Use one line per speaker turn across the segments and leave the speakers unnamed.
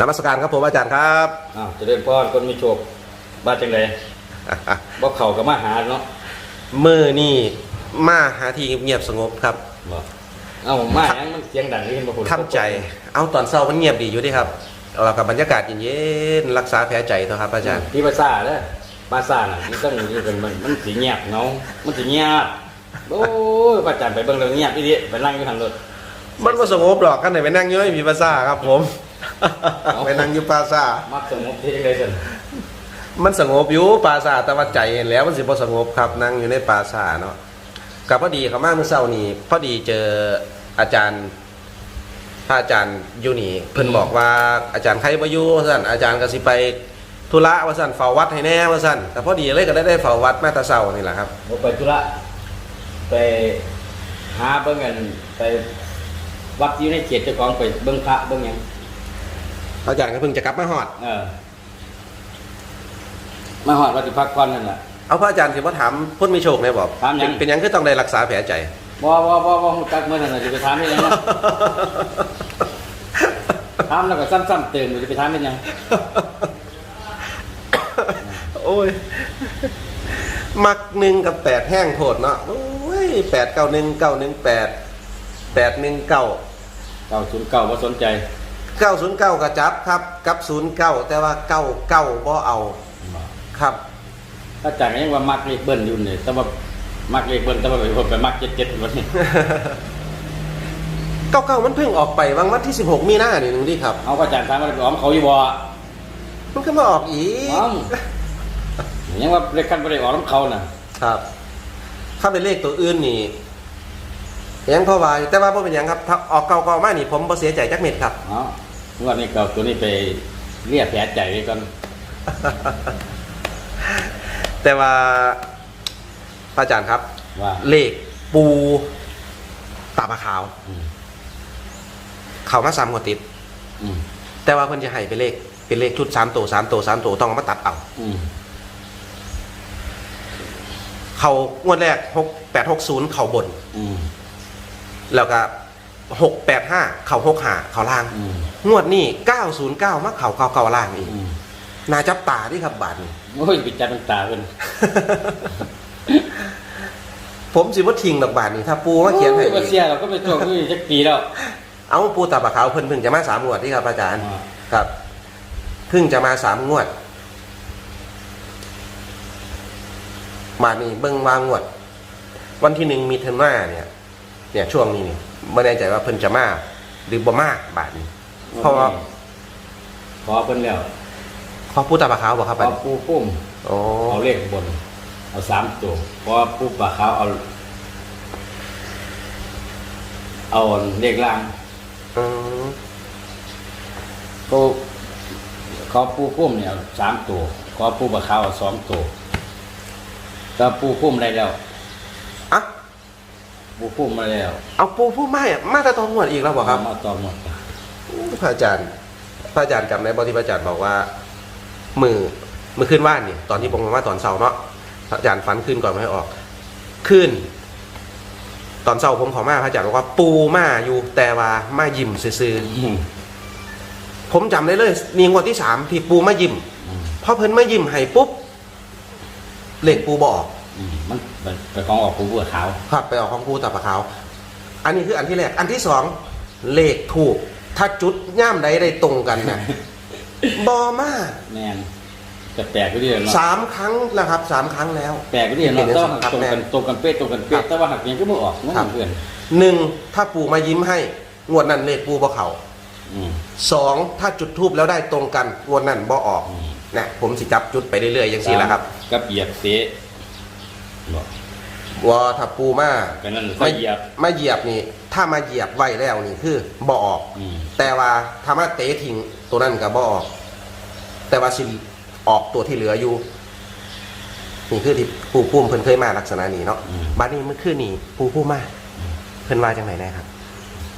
นมัสการครับผมอาจารย์ครับ
อ้าวเจะเดินป้อนคนมีโชคบ้าจังไดบ่เข้ากับมาหาเนาะ
มือนี่มาหาที่เงียบสงบครับ
บ่เอ้ามาหยังมันเสียงดังนี่เห็นบ่คุณ
ทำใจ เอาตอนเศร้ามันเงียบดีอยู่ดิครับเรากับบรรยากาศเย็นๆรักษาแผลใจเถอะครับอาจารย์
ที่ภาษาเด้อภาษาน่ะมันต้องอยู่กันมันมันสิเงียบเงามันสิเงียบโอ้ยพระอาจารย์ไปเบิ่งเรื่องเงียบอีดิไปนั่งอยู่ทางรถ
มันก็สงบหรอกกันไหนไปนั่งอย้อยมีภาษาครับผม
เอา
ไปนั่งอยู่ปราสาท
มักสงบที่จังได๋ซั่น
มันสงบอยู่ปราสาทแต่ว่าใจเห็นแล้วมันสิบ่สงบครับนั่งอยู่ในปราสาทเนาะกับพอดีเขามาเมื่อเช้านี้พอดีเจออาจารย์พระอาจารย์อยู่นี่เพิ่นบอกว่าอาจารย์ใครบ่อยู่ว่าซั่นอาจารย์ก็สิไปธุระว่าซั่นเฝ้าวัดให้แน่ว่าซั่นแต่พอดีเลยก็ได้ได้เฝ้าวัดมาแต่เช้านี่แหละครับ
บ่ไปธุระไปหาเบิ่งกันไปวัดอยู่ในเขตเจ้าของไปเบิ่งพระเบิ่งหยัง
อาจารย์ก็เพิ่งจะกลับมาฮอด
เออมาฮอดว่าสิพักผ่อนนั่นน่ะ
เอาพระอาจารย์สิบ่ถามเพิ่นมีโชคแน่บอก
ถามหยัง
เป็นเป็นหยังคือต้องได้รักษาแผลใจ
บ่บ่บ่บ่ฮู้จักเมื่อนั้นน่ะสิไปถามได้ยังนะถามแล้วก็ซ้ำๆเตือนอยู่สิไปถามได้ยัง
โอ้ย มักหนึ่งกับแปดแห้งโพดเนาะโอ้ยแปดเก้าหนึ่งเก้าหนึ่งแปดแปดหนึ่งเก้า
เก้าศูนย์เก้าบ่สนใจ
เก้าศูนย์เก้ากระจับครับ กับศูนย์เก้าแต่ว่าเก้าเก้าบ่เอาครับ
ถ้าจากยังว่ามักเลขเบิ้ลอยู่นี่แต่ว่ามักเลขเบิ้ลแต่ว่าไปพบไปมักเจ็ดเจ็ดวันนี้
เก้าเก้ามันเพิ่งออกไปวันวันที่สิบหกมีนาเนี่ยนึงดิครับ
เอาก็อาจารย์ถามว่าไปอ้อมเขาอยู่บ่
มันก็มาออกอีก
อ้อมยังว่าเลขคันบ่ได้ออกน้ำเขาน่ะ
ครับถ้าเป็นเลขตัวอื่นนี่ยังพอไหวแต่ว่าบ่เป็นหยังครับถ้าออกเก้าเก้ามานี่ผมบ่เสียใจจักเม็ดครับ
เอ้าวันนี้เก่าตัวนี้ไปเรียกแผลใจไว้ก่อน
แต่ว่าพระอาจารย์ครับ
ว่า
เลขปูตาปลาขาว
อืม
เขามาสามงวดติด
อืม
แต่ว่าเพิ่นจะให้เป็นเลข เป็นเลขชุดสามตัวสามตัวสามตัวต้องเอามาตัดเอา
อืม
เขางวดแรกหกแปดหกศูนย์เขาบน
อืม
แล้วก็ หกแปดห้าเขาหกหาเขาล่าง
อืม
งวดนี้เก้าศูนย์เก้ามาเขาเขาเขาล่างอีก
อืม
นาจับตาที่ครับบาทนี้
โอ้ยปิดจับมันตาเพิ่น
ผมสิว่าทิ้งดอกบาทนี้ถ้าปูมาเขียนให้
โอ้บ่เสียเราก็ไปตัวคือจักปีแล้ว
เอาปูตาปลาขาวเพิ่นเพิ่งจะมาสามงวดที่ครับอาจารย์
อ่า
ครับเพิ่งจะมาสามงวดมานี่เบิ้งวางงวด วันที่หนึ่งมีเทอร์นาเนี่ย เนี่ยช่วงนี้นี่ ไม่แน่ใจว่าเพิ่นจะมาหรือบ่มาบาทนี้ เพราะว่า
ขอเพิ่นแล้ว
ขอพูดตาปลาขาวบอกครับ
ข
บา
อ
ดนี้
ปูพุ่ม
โอ้
เอาเลขบน เอาสามตัวเพราะว่าปูปลาขาวเอา เอาเลขล่าง
อืม
ปูขอปูพุ่มเนี่ยเอาสามตัวขอปูปลาขาวเอาสองตัวแต่ปูพุ่มได้แล้ว
อะ
ปูพุ่มมาแล้ว
เอาปูผู้ไม่อะมาแต่ตอนงวดอีกแล้วบอกครับ
เอามาต่อหมด
พระอาจารย์พระอาจารย์จำได้บ่ที่พระอาจารย์บอกว่า มือมือขึ้นว่านนี่ตอนที่ผมมาตอนเสาร์เนาะพระอาจารย์ฟันขึ้นก่อนไม่ให้ออก ขึ้น ตอนเสาร์ผมขอมาพระอาจารย์บอกว่าปูมาอยู่แต่ว่ามายิ้มซื่อ
อืม
ๆผมจำได้เลยมีงวดที่สามที่ปูมายิ้ม
อืม
พอเพิ่นมายิ้มให้ปุ๊บเหล็กปูบออก
อืมมันเป็นเป็นของออกปูบัวขาว
ครับไปออกของปูตับปะขาว อันนี้คืออันที่แรก อันที่สองเลขถูก ถ้าจุดย่ามใดได้ตรงกันเนี่ย บอมา
แม่นจะแปลกก็ดีเนาะ
สามครั้งแล้วครับสามครั้งแล้ว
แปลกก็ดีเนาะ
เป็น
แต่ว่า
ครับ
ตรงกัน
แม่น
ตรงกันเป๊ะตรงกันเป๊ะ
ครับ
แต่ว่าหักยังก็ไม่ออกนั่
ครับ
นเพื่อน
หนึ่งถ้าปู่มายิ้มให้งวดนั้นเลขปูบ่เขา
อืม
สองถ้าจุดทูบแล้วได้ตรงกันงวดนั้นบ่ออก
อืม
นะผมสิจับจุดไปเรื่อยๆอย่างสี่แหละครับ
กับเหยียบเตะ บอก
ว่าถ้าปูมา
กันนั่น
มา
ก็เหยียบ
มาเหยียบนี่ ถ้ามาเหยียบไว้แล้วนี่คือบ่ออก
อืม
แต่ว่าถ้ามาเตะทิ้งตัวนั้นก็บ่ออก แต่ว่าสิออกตัวที่เหลืออยู่ นี่คือที่ปูพุ่มเพิ่นเคยมาลักษณะนี้เนาะ
อืม
บัดนี้มันคือนี่ปูพุ่มมาเพิ่นว่าจังไหนนะครับ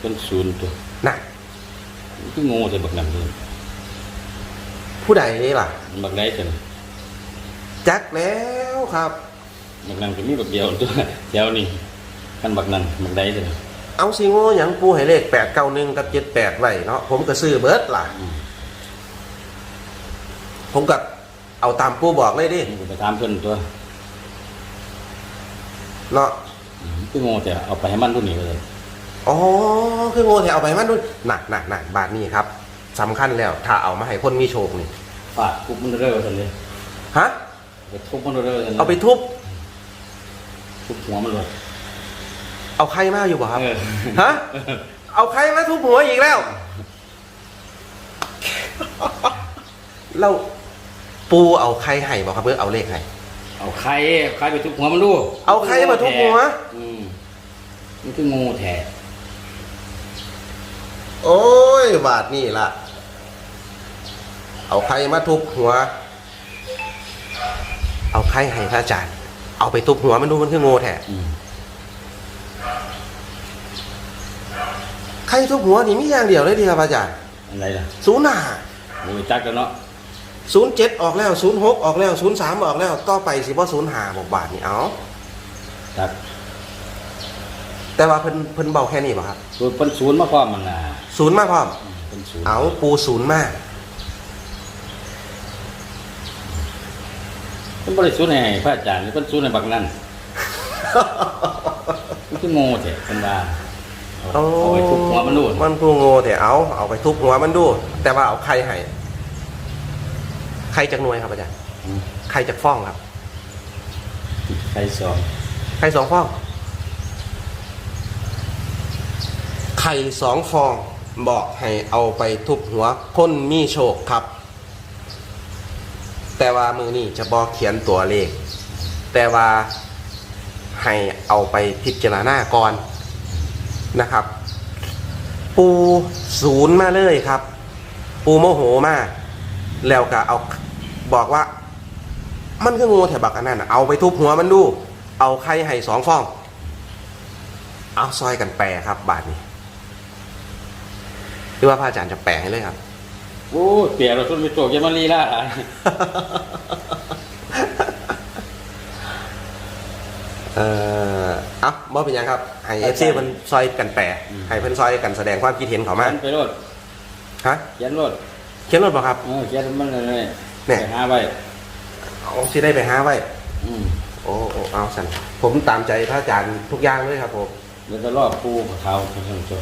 เป็นศูนย์ตัว
น่ะ
คืองงแต่บักนั่นเลย
ผู้ใดล่ะ
บักได้จน
จักแล้วครับ
บักนั่นก็มีบักเดียวตัวแถวนี้กันบักนั่นบักได้จน
เอาสิโง่หยังปูให้เลขแปดเก้าหนึ่งกับเจ็ดแปดไว้เนาะผมก็ซื้อเบิร์ดล่ะ ผมก็เอาตามปูบอกเลยดิ
นี่ก็ไปตามเพิ่นตัว
เนาะ
อืมคือโง่แต่เอาไปให้มันรุ่นนี้เลย
อ๋อคือโง่แถวไปมันดูหนักหนักหนักบาทนี้ครับสำคัญแล้ว ถ้าเอามาให้คนมีโชคนี่
ฟาดทุบมันเรื่อยๆซั่นเลย
ฮะ
ไปทุบมันเรื่อยๆซั่นลย
เอาไปทุบ
ทุบหัวมันเลย
เอาใครมาอยู่บ่ครับ
เออ
ฮะ เอาใครมาทุบหัวอีกแล้ว เราปูเอาใครให้บ่ครับเพื่อเอาเลขให้
เอาใครใครไปทุบหัวมันดู
เอาใครมาทุบหัว
อืมมันคืองูแท้
โอ้ย บาทนี่ล่ะ เอาใครมาทุบหัว เอาใครให้พระอาจารย์ เอาไปทุบหัวมันดูมันคือโง่แท้
อืม
ใครทุบหัวนี่มีอย่างเดียวเลยดีครับพระอาจารย์
อะไรล่ะ
ศูนย์ห้า
โอ้ยจักแล้วเนาะ
ศูนย์เจ็ดออกแล้วศูนย์หกออกแล้วศูนย์สามออกแล้วต่อไปสิบ่ศูนย์ห้าบอกบาทนี่เอา
จัก
แต่ว่าเพิ่นเพิ่นเบาแค่นี้ป่ะครับ
ตัวเป็นศูนย์มาพร้อมมันน่ะ
ศูนย์มากพร้อม
อืมเป็นศูนย์
เอาปูศูนย์มาก
เป็นบริสุทธิ์ให้พระอาจารย์เป็นศูนย์ในบักนั่นมันคืองูแท้เป็นว่าเอาเอาไปทุบหัวมันดู
มันคือโง่แต่เอา เอาไปทุบหัวมันดู แต่ว่าเอาใครให้ใครจากหน่วยครับอาจารย์
อืม
ใครจากฟ้องครับ
ใครสอง
ใครสองฟองไข่สองฟองบอกให้เอาไปทุบหัวคนมีโชคครับ แต่ว่ามือนี่จะบอกเขียนตัวเลข แต่ว่าให้เอาไปพิจารณาก่อนนะครับ ปูศูนย์มาเลยครับ ปูโมโหมากแล้วก็เอาบอกว่า มันก็งูแถบักอันนั้นน่ะเอาไปทุบหัวมันดู เอาไข่ให้สองฟอง เอาซอยกันแปรครับ บาทนี้หรือว่าพระอาจารย์จะแปลให้เลยครับ
โอ้ยเปียเราทุนไปโจกยามารีละ
เอ่อเอาบ่เป็นหยังครับให้เอฟซีมันซอยกันแปรให้เพิ่นซอยกันแสดงความคิดเห็นเขามา
เขียนไปรถ
ฮะ
เขียนรถ
เขียนรถบ่ครับ
เออเขียนมันเลย
เนี่ย
ไปหาไว้
เอาสิได้ไปหาไว้
อืม
โอ้โอ้เอาสันผมตามใจพระอาจารย์ทุกอย่างเลยครับผม
แล้วก็รอบปูกับเขาทั้งสองตัว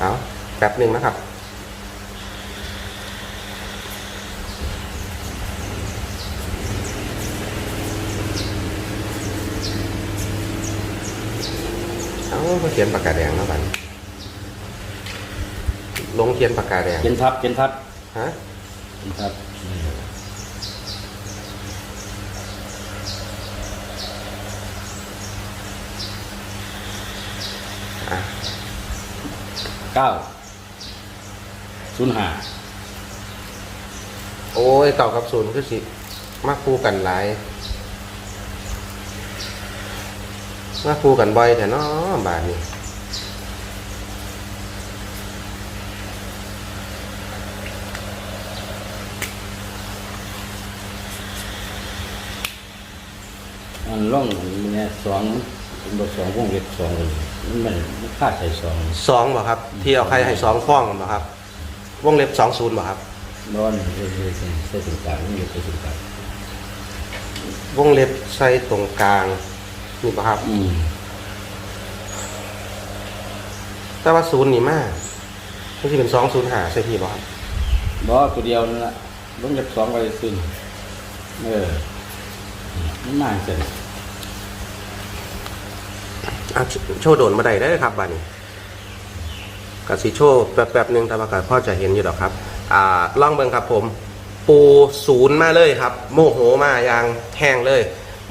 เอาแป๊บหนึ่งนะครับเอาก็เขียนปากกาแดงแล้วกันลงเขียนปากกาแดง
เขียนทับเขียนทับ
ฮะ
เขียนทับอืม
อะ
เก้าศูนย์ห้า
โอ้ยเก่ากับศูนย์คือสิ มาคู่กันหลาย มาคู่กันบ่อยแต่น้อบาทนี้
มันร่องมันเนี่ยสอง เป็นบทสองวงเล็บสองเลยมันมันมันคาดใส่สอง
สองบ่ครับที่เอาใครให้สองฟ้องบ่ครับ วงเล็บสองศูนย์บ่ครับ
ร้อนเรื่อยๆใส่ถึงกลางนี่อยู่ใส่ถึงกลาง
วงเล็บใส่ตรงกลางนี่บ่ครับ
อืม
แต่ว่าศูนย์นี่มากมันจะเป็นสองศูนย์หาใช่พี่บ่ครับ
บอตัวเดียวนั่นแหละวงเล็บสองไปซึ่งเออมันมากเสร็จ
อะโชว์โดนมาได้ได้ครับบานี้กสิโชว์แป๊บๆหนึงแต่ว่าก็พ่อจะเห็นอยู่ดอกครับ อ่าล่องเบิงครับผม ปูศูนย์มาเลยครับ โมโหมาอย่างแห้งเลย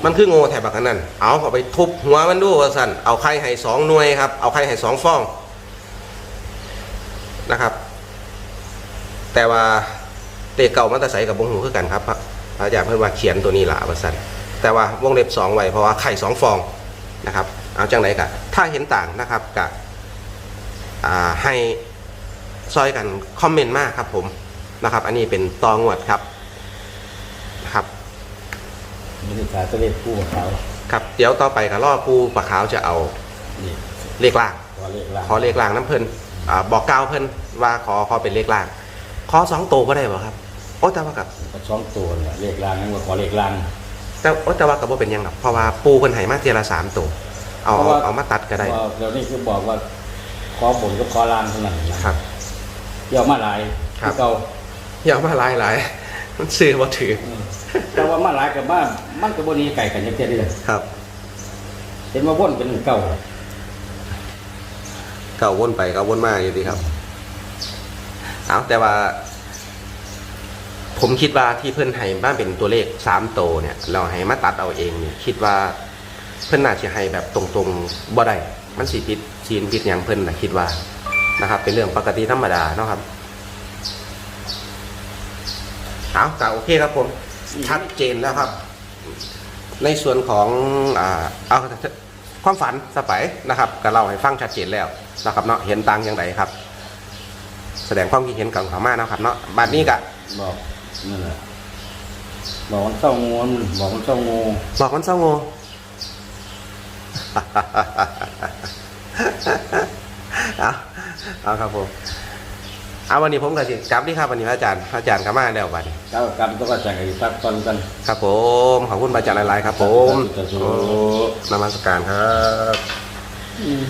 มันคือโง่แถบกันนั้นเอาเอาไปทุบหัวมันดูว่าสันเอาไข่ให้สองหน่วยครับ เอาไข่ให้สองฟองนะครับ แต่ว่าเตะเก่ามันจะใส่กับบงหูคือกันครับพระพระอาจารย์เพิ่นว่าเขียนตัวนี้ละว่าสันแต่ว่าวงเล็บสองไว้เพราะว่าไข่สองฟองนะครับ เอาจังไหนกะถ้าเห็นต่างนะครับกะอ่าให้ซอยกันคอมเมนต์มากครับผมนะครับ อันนี้เป็นตองวดครับนะครับ
มันจะขาตัวเล็กคู่กับเขา
ครับเดี๋ยวต่อไปกับล่อปูปลาขาวจะเอา
นี่
เลขล่าง
ขอเลขล่าง
ขอเลขล่างน้ำเพลินอ่าบอกกล่าวเพิ่นว่าขอขอเป็นเลขล่าง ขอสองตัวก็ได้บ่ครับโอ้แต่ว่ากับ
ก็สองตัวเนี่ยเลขล่างนั่นก็ขอเลขล่าง
แต่โอ้แต่ว่ากับว่าเป็นหยังหรอกเพราะว่าปูเพิ่นให้มาเทียละสามตัว เอา
เพราะ
เอา
ว่า
เอามาตัดก็ได้
ว่าเดี๋ยวนี้คือบอกว่าขอบนก็ขอล่างเท่านั้นนะครับ เดี๋ยวมาหลาย
ครับ
เก่า
อย่ามาหลายหลายมันซื้อบ่ถือ
อืมแต่ว่ามาหลายกับบ้านมันก็บ่หนี้ไก่กันจังเทียเด้อ
ครับ
เห็นว่าวนเป็นเก่า
เก่าวนไปเก่าวนมาอยู่ดีครับ เอาแต่ว่า ผมคิดว่าที่เพื่อนให้บ้านเป็นตัวเลขสามโตวเนี่ย เราให้มาตัดเอาเองนี่คิดว่า เพื่อนน่าจะให้แบบตรงๆบ่ได้มันสีพิษชีนพิษอย่างเพื่อนนะคิดว่านะครับ เป็นเรื่องปกติธรรมดาเนาะครับเอาก็โอเคครับผมชัดเจนแล้วครับ ในส่วนของอ่าเอาความฝันสไปนะครับก็เล่าให้ฟังชัดเจนแล้วนะครับเนาะเห็นต่างอย่างไรครับ แสดงความคิดเห็นกับเขามาเนาะครับ เนาะบัดนี้ก็
บอกนั่นแหละบอกมันเศร้างูมันบอกมันเศร้างู
บอกมันเศร้าโง เอาเอาครับผมเอาวันนี้ผมกับสิกลับนี่ครับวันนี้พระอาจารย์พระอาจารย์กลับมาแล้วบัดนี้
เก้ากรรมต้องกระจายกันพักตอนกัน
ครับผมขอบคุณพระอาจารย์หลายๆครับ ผม
สาธุ
โอ้นมัสการครับ
อืม